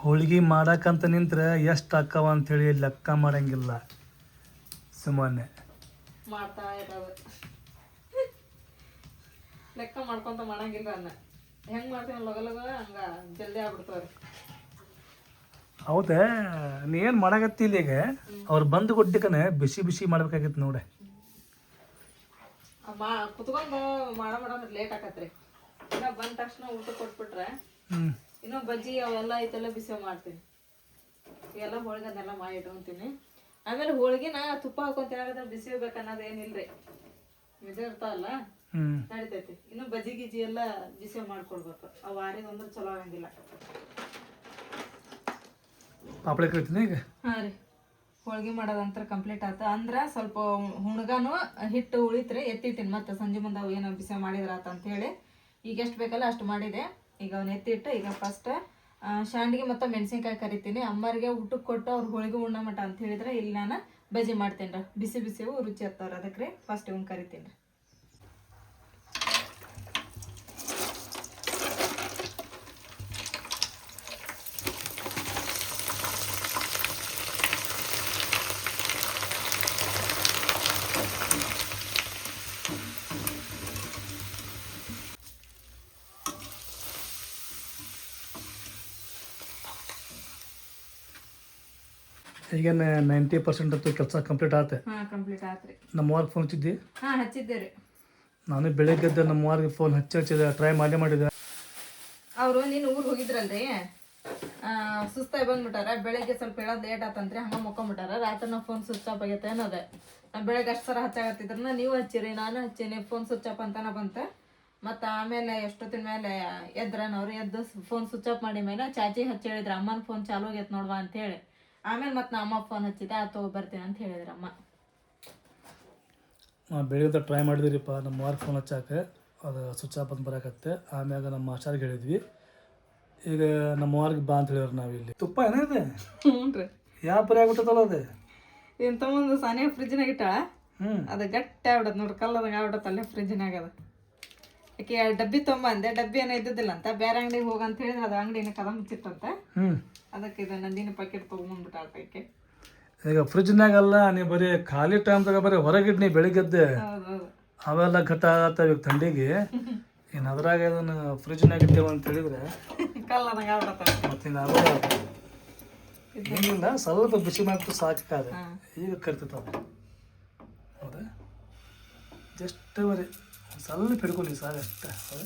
ಹೋಳಿಗೆ ಮಾಡಕ್ಕಂತ ನಿಂತ್ರೆ ಎಷ್ಟು ಅಕ್ಕವ ಹೇಳಿ ಲೆಕ್ಕ ಮಾಡಂಗಿಲ್ಲ. ಸುಮ್ಮನೆ ಮಾಡ್ತಾ ಇರೋದು. ಲೆಕ್ಕ ಮಾಡ್ಕೊಂತ ಮಾಡಂಗಿಲ್ಲ ಅನ್ನ. ಹೆಂಗೆ ಮಾಡ್ತೀನಿ ಲಗ ಲಗ ಹಂಗೆ ಜಲ್ದಿ ಆಗ್ಬಿಡ್ತಾವ್ರಿ. ಹೌದಾ? ನೀ ಏನು ಮಾಡಾಗತ್ತಿ ಈಗ? ಅವ್ರು ಬಂದು ಕೊಟ್ಟಿಕನೆ ಬಿಸಿ ಬಿಸಿ ಮಾಡ್ಬೇಕಾಗಿತ್ತು ನೋಡಿ. ಮಾ ಕುತ್ಕೊಂಡು ಮಾಡ ಮಾಡ ಲೇಟ್ ಆಕತ್ರಿ. ಇನ್ನ ಬಂದ ತಕ್ಷಣ ಊಟ ಕೊಟ್ಬಿಟ್ರೆ ಇನ್ನೂ ಬಜ್ಜಿ ಅವೆಲ್ಲ ಐತೆಲ್ಲ ಬಿಸಿ ಮಾಡ್ತೀನಿ. ಎಲ್ಲ ಹೋಳಿಗೆ ಅದನ್ನೆಲ್ಲ ಮಾಡಿ ಇಟ್ಕೊಂತೀನಿ ಆಮೇಲೆ ಹೋಳಿಗೆನ ತುಪ್ಪ ಹಾಕೊಂತ ಹೇಳಿದ್ರೆ ಬಿಸಿ ಹೋಗ್ಬೇಕು ಅನ್ನೋದು ಏನಿಲ್ರಿ. ಇದು ಇರ್ತಾವಲ್ಲ. ನಡಿತೈತಿ. ಇನ್ನು ಬಜ್ಜಿ ಗಿಜ್ಜಿ ಎಲ್ಲ ಬಿಸಿ ಮಾಡ್ಕೊಡ್ಬೇಕು ಆ ವಾರಿಗೆ ಅಂದ್ರೆ ಚಲೋ ಆಗಂಗಿಲ್ಲ. ಪಾಪಳೆ ಕರಿತೀನಿ ಈಗ? ಹಾಂ ರೀ. ಹೋಳ್ಗೆ ಮಾಡೋದಂತ್ರ ಕಂಪ್ಲೀಟ್ ಆತ. ಅಂದ್ರ ಸ್ವಲ್ಪ ಹುಣ್ಗಾನು ಹಿಟ್ಟು ಉಳಿತ್ರಿ ಎತ್ತಿಟ್ಟಿನಿ. ಮತ್ತೆ ಸಂಜೆ ಮುಂದೆ ಅವು ಏನೋ ಬಿಸಿ ಮಾಡಿದ್ರ ಆತ ಅಂತ ಹೇಳಿ. ಈಗ ಎಷ್ಟು ಬೇಕಲ್ಲ ಅಷ್ಟು ಮಾಡಿದೆ. ಈಗ ಅವ್ನ ಎತ್ತಿಟ್ಟು ಈಗ ಫಸ್ಟ್ ಶಾಂಡಿಗೆ ಮತ್ತು ಮೆಣಸಿನ್ಕಾಯಿ ಕರಿತೀನಿ. ಅಮ್ಮರಿಗೆ ಊಟಕ್ಕೆ ಕೊಟ್ಟು ಅವ್ರು ಹೋಳಿಗೆ ಉಣ್ಣ ಮಠ ಅಂತ ಹೇಳಿದ್ರೆ ಇಲ್ಲಿ ನಾನು ಬಜ್ಜಿ ಮಾಡ್ತೀನಿ ರೀ ಬಿಸಿ ಬಿಸಿವು ರುಚಿ ಹತ್ತವ್ರ ಅದಕ್ಕೆ ರೀ ಫಸ್ಟ್ ಇವ್ನ ಕರಿತೀನಿ. ರೀ ಈಗ ನೈಂಟಿ ಪರ್ಸೆಂಟ್ ಅಂತೂ ಕೆಲಸ ಕಂಪ್ಲೀಟ್ ಆತೆ. ಹಾಂ ಕಂಪ್ಲೀಟ್ ಆತ್ರಿ. ನಮ್ಮ ವಾರ್ಗೆ ಫೋನ್ ಹಚ್ಚಿದ್ದಿ? ಹಾಂ ಹಚ್ಚಿದ್ದೆ ರೀ. ನಾನು ಬೆಳಗ್ಗೆದ್ದ ನಮ್ಮ ವಾರ್ಗೆ ಫೋನ್ ಹಚ್ಚಿ ಹಚ್ಚಿದೆ ಟ್ರೈ ಮಾಡೇ ಮಾಡಿದೆ. ಅವರು ನೀನು ಊರಿಗೆ ಹೋಗಿದ್ರಲ್ರಿ? ಆ, ಸುಸ್ತಾಗಿ ಬಂದ್ಬಿಟ್ಟಾರ. ಬೆಳಗ್ಗೆ ಸ್ವಲ್ಪ ಹೇಳೋದು ಲೇಟ್ ಆತಂತ್ರಿ ಹಂಗ ಮುಕ್ಕೊಂಬಿಟ್ಟಾರ. ರಾತ್ರಿ ನಾವು ಫೋನ್ ಸ್ವಿಚ್ ಆಫ್ ಆಗೈತೆ ಅನ್ನೋದೆ. ನಾ ಬೆಳಗ್ಗೆ ಅಷ್ಟು ಸರ ಹಚ್ಚಾಗತ್ತಿದ್ರನ್ನ ನೀವು ಹಚ್ಚಿರಿ ನಾನು ಹಚ್ಚೀನಿ. ಫೋನ್ ಸ್ವಿಚ್ ಆಫ್ ಅಂತಾನ ಬಂತ. ಮತ್ತು ಆಮೇಲೆ ಎಷ್ಟೊತ್ತಿನ ಮೇಲೆ ಎದ್ರನವ್ರು ಎದ್ದು ಫೋನ್ ಸ್ವಿಚ್ ಆಫ್ ಮಾಡಿ ಮೇಲೆ ಚಾಚಿ ಹಚ್ಚಿ ಹೇಳಿದ್ರು ಅಮ್ಮನ ಫೋನ್ ಚಾಲು ಆಗೈತೆ ನೋಡ್ವಾ ಅಂತ ಹೇಳಿ ಆಮೇಲೆ ಮತ್ತೆ ನಮ್ಮ ಅಮ್ಮ ಫೋನ್ ಹಚ್ಚಿದ ಆ ತಗೋ ಬರ್ತೀನಿ ಅಂತ ಹೇಳಿದ್ರು ಅಮ್ಮ. ನಾ ಬೆಳಗ್ಗೆ ಟ್ರೈ ಮಾಡಿದಿರಿಪ್ಪ ನಮ್ಮ ವಾರ್ ಫೋನ್ ಹಚ್ಚಾಕೆ. ಅದು ಸ್ವಿಚ್ ಆಫ್ ಅಂತ ಬರಕತ್ತೆ. ಆಮ್ಯಾಗ ನಮ್ಮ ಆಚಾರ್ಗೆ ಹೇಳಿದ್ವಿ. ಈಗ ನಮ್ಮ ವಾರ್ಗೆ ಬಾ ಅಂತ ಹೇಳಿದ್ರು ಇಲ್ಲಿ. ತುಪ್ಪ ಏನಿದೆ ಹ್ಞೂ ರೀ. ಯಾವ ಪರಿ ಆಗ್ಬಿಟ್ಟದಲ್ಲ ಅದೇ? ಇಂಥ ಒಂದು ಸಾನಿಯ ಫ್ರಿಜ್ನಾಗ ಇಟ್ಟಾಳ? ಹ್ಞೂ ಅದು ಗಟ್ಟಿ ಆಗ್ಬಿಡತ್ ನೋಡ್ರಿ ಕಲ್ಲದಾಗ ಆಗ್ಬಿಡತ್ ಅಲ್ಲೇ ಫ್ರಿಜ್ನಾಗ ಅದು. ಆಕೆ ಡಬ್ಬಿ ತೊಂಬಂದೆ ಡಬ್ಬಿ ಏನೋ ಇದ್ದಿದ್ದಿಲ್ಲ ಅಂತ. ಬೇರೆ ಅಂಗಡಿಗೆ ಹೋಗಂತ ಹೇಳಿದ್ರೆ ಅದು ಅಂಗಡಿನ ಕದ ಮುಚ್ಚಿತ್ತಂತ. ಹ್ಞೂ ಅದಕ್ಕೆ ಇದು ನಂದಿನ ಪ್ಯಾಕೆಟ್ ತೊಗೊಂಡ್ಬಿಟ್ಟಾಳ ಆಕೆ ಈಗ ಫ್ರಿಜ್ನಾಗಲ್ಲ ನೀ ಬರೀ ಖಾಲಿ ಟೈಮ್ದಾಗ ಬರೀ ಹೊರಗಿಡ್ನಿ ಬೆಳಿಗ್ಗೆದ್ದೆ. ಅವೆಲ್ಲ ಘಟ ಆಗತ್ತವೆ ಈಗ ಥಂಡಿಗೆ ಇನ್ನು ಅದ್ರಾಗ ಅದನ್ನು ಫ್ರಿಜ್ನಾಗ ಇಟ್ಟೇವ ಅಂತ ಹೇಳಿದ್ರೆ ಕಲ್ಲದಾಗ ನನಗೆ ಮತ್ತೆ ಹಿಂಗೆ ಆಗೋಲ್ಲ ಏನಿಲ್ಲ ಸ್ವಲ್ಪ ಬಿಸಿ ಮಾಡ್ತು ಸಾಕಾದ ಈಗ ಕರಿತೈತವ ಹೌದಾ? ಜಸ್ಟ್ ಬರೀ ಸ್ವಲ್ಪ ಸಾಲ ಸಾಕು ಅಷ್ಟೇ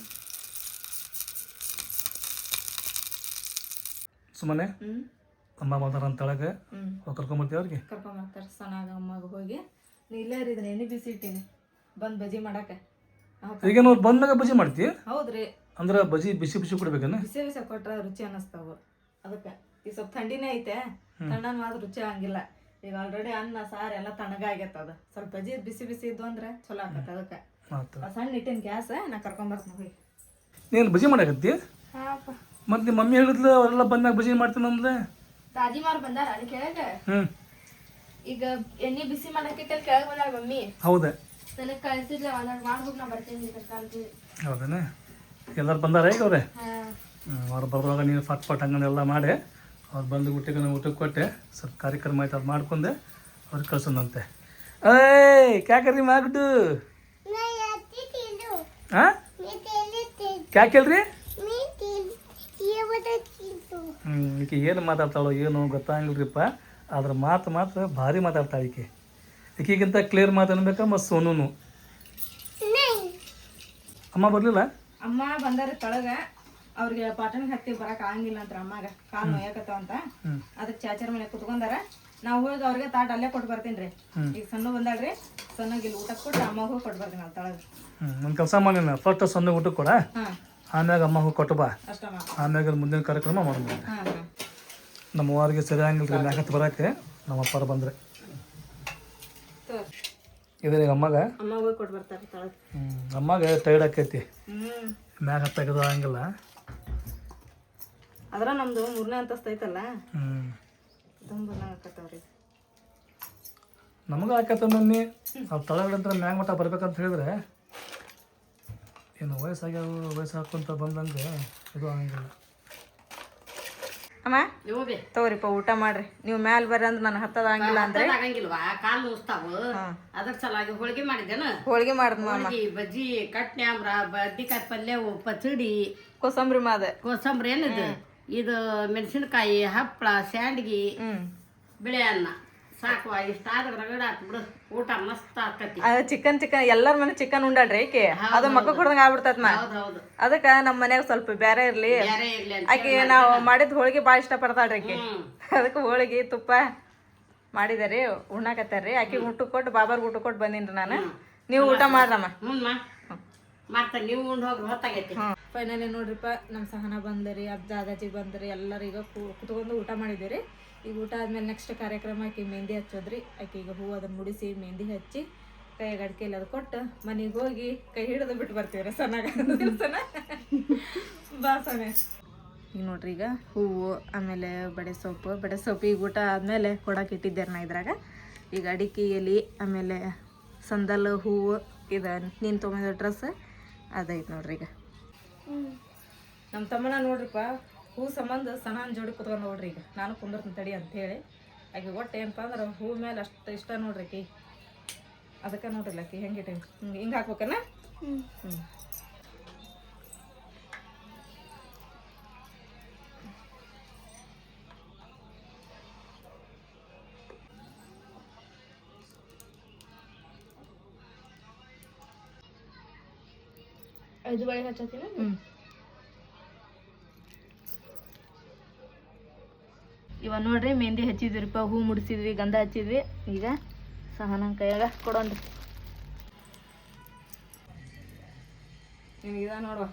ಸುಮ್ಮನೆ? ಅಮ್ಮ ಮಾತಾಡ ಅಂತಳಗೆ ಕರ್ಕೊಂಬರ್ತೀವಿ ಅವ್ರಿಗೆ? ಕರ್ಕೊಂಬರ್ತಾರೆ ಸಣ್ಣಾಗ ಅಮ್ಮಗೆ ಹೋಗಿ. ನೀ ಇಲ್ಲೇ ರೀ ಇದನ್ನ ಎಣ್ಣೆ ಬಿಸಿ ಇಟ್ಟೀನಿ. ಬಂದು ಬಜಿ ಮಾಡಕ್ಕೆ. ಈಗ ನಾವು ಬಂದಾಗ ಬಜಿ ಮಾಡ್ತೀವಿ ಹೌದ್ರಿ. ಅಂದ್ರೆ ಬಜಿ ಬಿಸಿ ಬಿಸಿ ಕೊಡ್ಬೇಕನ್ನ ಬಿಸಿ ಬಿಸಿ ಕೊಟ್ರೆ ರುಚಿ ಅನ್ನಿಸ್ತಾವ ಅದಕ್ಕೆ ಈಗ ಸ್ವಲ್ಪ ಥಂಡಿನೇ ಐತೆ. ತಣ್ಣನ ಮಾತ್ರ ರುಚಿ ಹಂಗಿಲ್ಲ ಈಗ ಆಲ್ರೆಡಿ ಅನ್ನ ಸಾರು ಎಲ್ಲ ತಣ್ಣಗಾಗೈತೆ ಅದು. ಸ್ವಲ್ಪ ಬಜಿ ಬಿಸಿ ಬಿಸಿ ಇದ್ದು ಅಂದ್ರೆ ಚಲೋ ಆಗತ್ತೆ ಅದಕ್ಕೆ. ಸಣ್ಣ ಇಟ್ಟಿನ ಗ್ಯಾಸ್ ನಾ ಕರ್ಕೊಂಬರ್ತೀನಿ ಹೋಗಿ. ನೀನು ಬಜಿ ಮಾಡಕತ್ತಿ? ಮತ್ತೆ ನಿಮ್ಮ ಮಮ್ಮಿ ಹೇಳಿದ್ಲು ಅವರೆಲ್ಲ ಬಂದಾಗ ಬಜಿ ಮಾಡ್ತೀನಿ ಅಂದ್ಲೆ. ರಾಜಿಮಾರ್ ಬಂದಾರ ಅಲ್ಲಿ ಕೆಳಗ ಹ್ಞೂ ಈಗ ಎಣ್ಣೆ ಬಿಸಿ ಮಾಡಕ್ಕಿಟ್ಟಲ್ಲಿ ಕೆಳಗೆ ಬಂದಾರ ಮಮ್ಮಿ. ಹೌದಾ. ನನಗೆ ಕಳಿಸಿದ್ಲ ಒಂದೊಂದು ಮಾಡ್ಬೇಕು ನಾ ಬರ್ತೀನಿ ಅಂತ ಹೌದೇನೆ? ಎಲ್ಲರೂ ಬಂದಾರ ಈಗ ಅವ್ರೆ? ಅವ್ರು ಬರುವಾಗ ನೀನು ಫಟ್ ಫಟ್ ಹಂಗನೆಲ್ಲ ಮಾಡಿ. ಅವ್ರು ಬಂದು ಊಟಕ್ಕೆ ನಾನು ಊಟಕ್ಕೆ ಕೊಟ್ಟೆ. ಸ್ವಲ್ಪ ಕಾರ್ಯಕ್ರಮ ಆಯ್ತು ಅದು ಮಾಡ್ಕೊಂಡೆ. ಅವ್ರಿಗೆ ಕಳ್ಸೋಣಂತೆ. ಏಯ್ ಕ್ಯಾಕರಿ ಮಾಡ್ಬಿಟ್ಟು ಹಾಂ ಕ್ಯಾಕೆಲ್ರಿ ಹ್ಞೂ ಈಕೆ ಏನು ಮಾತಾಡ್ತಾಳೋ ಏನು ಗೊತ್ತಾಗಿಲ್ರಿಪ್ಪ ಅದ್ರ ಮಾತು ಮಾತ್ರ ಭಾರಿ ಮಾತಾಡ್ತಾಳೆ ಈಕೆ. ಈಕೆಗಿಂತ ಕ್ಲಿಯರ್ ಮಾತು ಅನ್ಬೇಕಾ ಮತ್ತು ಸೋನು ಅಮ್ಮ ಬರಲಿಲ್ಲ? ಅಮ್ಮ ಬಂದಾರ ಕೆಳಗ ಅವ್ರಿಗೆ ಪಾಟನ್ ಹತ್ತಿ ಬರಕ್ ಆಗಂಗಿಲ್ಲ ಅಂತ ಅಮ್ಮಾಗ. ಕಾಲ್ ನೋಯಕತ್ತಾವ ಅಂತ. ಅದಕ್ಕೆ ಚಾಚರ್ ಮನೆ ಕುತ್ಕೊಂಡಾರ. ನಾವು ಹೋಗಿ ಅವ್ರಿಗೆ ತಾಟ್ ಅಲ್ಲೇ ಕೊಟ್ಟು ಬರ್ತೀನಿ ರೀ. ಈಗ ಸಣ್ಣ ಬಂದಾಳ್ರಿ. ಸಣ್ಣಗೆ ಇಲ್ಲಿ ಊಟಕ್ಕೆ ಕೊಟ್ಟು ಅಮ್ಮಗೆ ಹೋಗಿ ಕೊಟ್ಟು ಬರ್ತೀನಿ ಅಲ್ಲಿ ತಳಗ. ಒಂದು ಕೆಲಸ ಮಾಡಿ ಫಸ್ಟ್ ಸೊನ್ನೆ ಊಟಕ್ಕೆ ಕೊಡ ಆಮ್ಯಾಗ ಅಮ್ಮ ಹೋಗಿ ಕೊಟ್ಟು ಬಾ. ಆಮ್ಯಾಗ ಮುಂದಿನ ಕಾರ್ಯಕ್ರಮ ಮಾಡೋಣ ಹಾ ನಮ್ಮ ಅವ್ರಿಗೆ ಸರಿ ಆಗಿಲ್ಲ ಮ್ಯಾಕತ್ ಬರೋಕ್ಕೆ ನಮ್ಮ ಅಪ್ಪಾರು ಬಂದರೆ. ತಗೋ. ಅಮ್ಮಗ ಅಮ್ಮಗೆ ಟೈರ್ಡ್ ಆಕೈತಿ. ಮ್ಯಾಗ ಹತ್ತಾಗದ ಹಂಗಿಲ್ಲ ಅದ್ರ ನಮ್ದು ಮೂರನೇ ಅಂತಸ್ತ ಐತಲ್ಲ? ನಮಗೆ ಆಕೈತ ಮಮ್ಮಿ. ಅವ್ರು ತಳಗಡೆ ಮ್ಯಾಗ ಮಟ್ಟ ಬರ್ಬೇಕಂತ ಹೇಳಿದ್ರೆ ಏನು ವಯಸ್ಸಾಗ್ಯಾವ ವಯಸ್ಸು ಹಾಕೊಂತ ಬಂದಂಗೆ ಇದು ಆಗಂಗಿಲ್ಲ. ಅಮ್ಮ ತಗೋರಿಪ್ಪ ಊಟ ಮಾಡ್ರಿ. ನೀವು ಮ್ಯಾಲ ಬರ್ರಿ ಅಂದ್ರೆ ನಾನು ಹತ್ತದ ಹಂಗಿಲ್ಲ ಅಂದ್ರೆ. ಆಗಂಗಿಲ್ವಾ ಕಾಲು ನುಸ್ತಾವು. ಅದ್ರ ಸಲಾಗಿ ಹೋಳಿಗೆ ಮಾಡಿದೇನ ಹೋಳಿಗೆ ಮಾಡಿದ್ ಹೋಳಿಗೆ ಬಜ್ಜಿ ಕಟ್ನ್ಯಾಮ್ರ ಬದ್ನಿಕಾಯಿ ಪಲ್ಯ ಪಚಡಿ ಕೋಸಂಬರಿ ಮಾದ ಕೋಸಂಬರಿ ಏನಿದು? ಇದು ಮೆಣಸಿನಕಾಯಿ ಹಪ್ಪಳ ಸ್ಯಾಂಡ್ಗಿ ಹ್ಮ್. ಬಿಳೆ ಅನ್ನ. ಸಾಕು ಇಷ್ಟ ಆದ್ರೆ ರಗಡ ಆತ್ ಬಿಡು ಊಟ ಮಸ್ತ್ ಆಕತಿ ಚಿಕನ್ ಚಿಕನ್ ಎಲ್ಲರ ಮನೆ ಚಿಕನ್ ಉಂಡಾಳ್ರಿ ಈಕೆ ಅದು ಮಕ್ಕ ಕುಡ್ದಂಗ ಆಗ್ಬಿಡ್ತೈತ್ ಮಾ. ಹೌದ್ ಹೌದು. ಅದಕ್ಕ ನಮ್ಮ ಮನ್ಯಾಗ ಸ್ವಲ್ಪ ಬೇರೆ ಇರ್ಲಿ. ಬೇರೆ ಇರ್ಲಿ ಅಂತ ಆಕೆ ನಾವು ಮಾಡಿದ ಹೋಳಿಗೆ ಭಾಳ ಇಷ್ಟ ಪಡ್ತಾಳ್ರಿ ಆಕೆ. ಅದಕ್ಕ ಹೋಳಿಗೆ ತುಪ್ಪ ಮಾಡಿದಾರಿ ಉಣ್ಣಾಕತ್ತಾರ್ರಿ ಆಕಿ ಊಟ ಕೊಟ್ಟು ಬಾಬಾರ್ ಊಟ ಕೊಟ್ಟು ಬಂದಿನ್ರಿ ನಾನು. ನೀವು ಊಟ ಮಾಡ್ದಮ್ಮ ಹ್ಞೂ ನೀವು ಉಂಡು ಹೋಗ್ರಿ ಹೊತ್ತಾಗೈತಿ. ಫೈನಲಿ ನೋಡ್ರಿಪ್ಪ ನಮ್ಮ ಸಹನ ಬಂದರಿ ಅಜ್ಜ ಅದಾಜಿ ಬಂದರಿ ಎಲ್ಲರೂ ಈಗ ಕುತ್ಕೊಂಡು ಊಟ ಮಾಡಿದ್ದೀರಿ ಈಗ ಊಟ ಆದ್ಮೇಲೆ ನೆಕ್ಸ್ಟ್ ಕಾರ್ಯಕ್ರಮ ಆಕೆ ಮೆಹಂದಿ ಹಚ್ಚೋದ್ರಿ. ಆಕೆ ಈಗ ಹೂವು ಅದನ್ನು ಮುಡಿಸಿ ಮೆಹಂದಿ ಹಚ್ಚಿ ಕೈಯಾಗ ಅಡ್ಕೆಲಿ ಅದು ಕೊಟ್ಟು ಮನೆಗೆ ಹೋಗಿ ಕೈ ಹಿಡಿದು ಬಿಟ್ಟು ಬರ್ತೀವಿ ರಸನಾಗ ದಿವಸನ ಬಾ ಸೊನೆ ಈಗ ನೋಡ್ರಿ ಈಗ ಹೂವು ಆಮೇಲೆ ಬಡೆ ಸೊಪ್ಪು ಬಡೆ ಸೊಪ್ಪು ಈಗ ಊಟ ಆದಮೇಲೆ ಕೊಡಕ್ಕೆ ಇಟ್ಟಿದ್ದೆ ನಾ ಇದ್ರಾಗ. ಈಗ ಅಡಿಕೆ ಎಲೆ ಆಮೇಲೆ ಸಂದಲ್ ಹೂವು ಇದು ನೀನು ತೊಗೊಂಡಿರೋ ಡ್ರೆಸ್ ಅದೈತೆ ನೋಡ್ರಿ ಈಗ. ನಮ್ಮ ತಮ್ಮನ ನೋಡ್ರಿಪ್ಪ. ಹೂ ಸಂಬಂಧ ಸನಾನ್ ಜೋಡಿ ಕುತ್ಕೊಂಡು ನೋಡ್ರಿ ಈಗ. ನಾನು ಕುಂದಿರ್ತೀನಿ ತಡಿ ಅಂತ ಹೇಳಿ ಆಕೆ ಒಟ್ಟು ಏನಪ್ಪ ಅಂದ್ರೆ ಹೂ ಮೇಲೆ ಅಷ್ಟು ಇಷ್ಟ ನೋಡ್ರಿ ಆಕಿ. ಅದಕ್ಕೆ ನೋಡ್ರಿ ಆಕಿ ಹೆಂಗೆ ಹಿಂಗೆ ಹಿಂಗೆ ಹಾಕ್ಬೇಕನ? ಹ್ಞೂ ಹ್ಞೂ ಐದು ಬಳೆ ಹಚ್ಚತ್ತೀನಿ? ಹ್ಞೂ ಇವ ನೋಡ್ರಿ ಮೆಹಂದಿ ಹಚ್ಚಿದ್ವಿರಿಪ್ಪ ಹೂ ಮುಡಿಸಿದ್ವಿ ಗಂಧ ಹಚ್ಚಿದ್ವಿ. ಈಗ ಸಹನ ಕೈಯಾಗ ಕೊಡೋಣ್ರಿ. ಇದ ನೋಡುವ.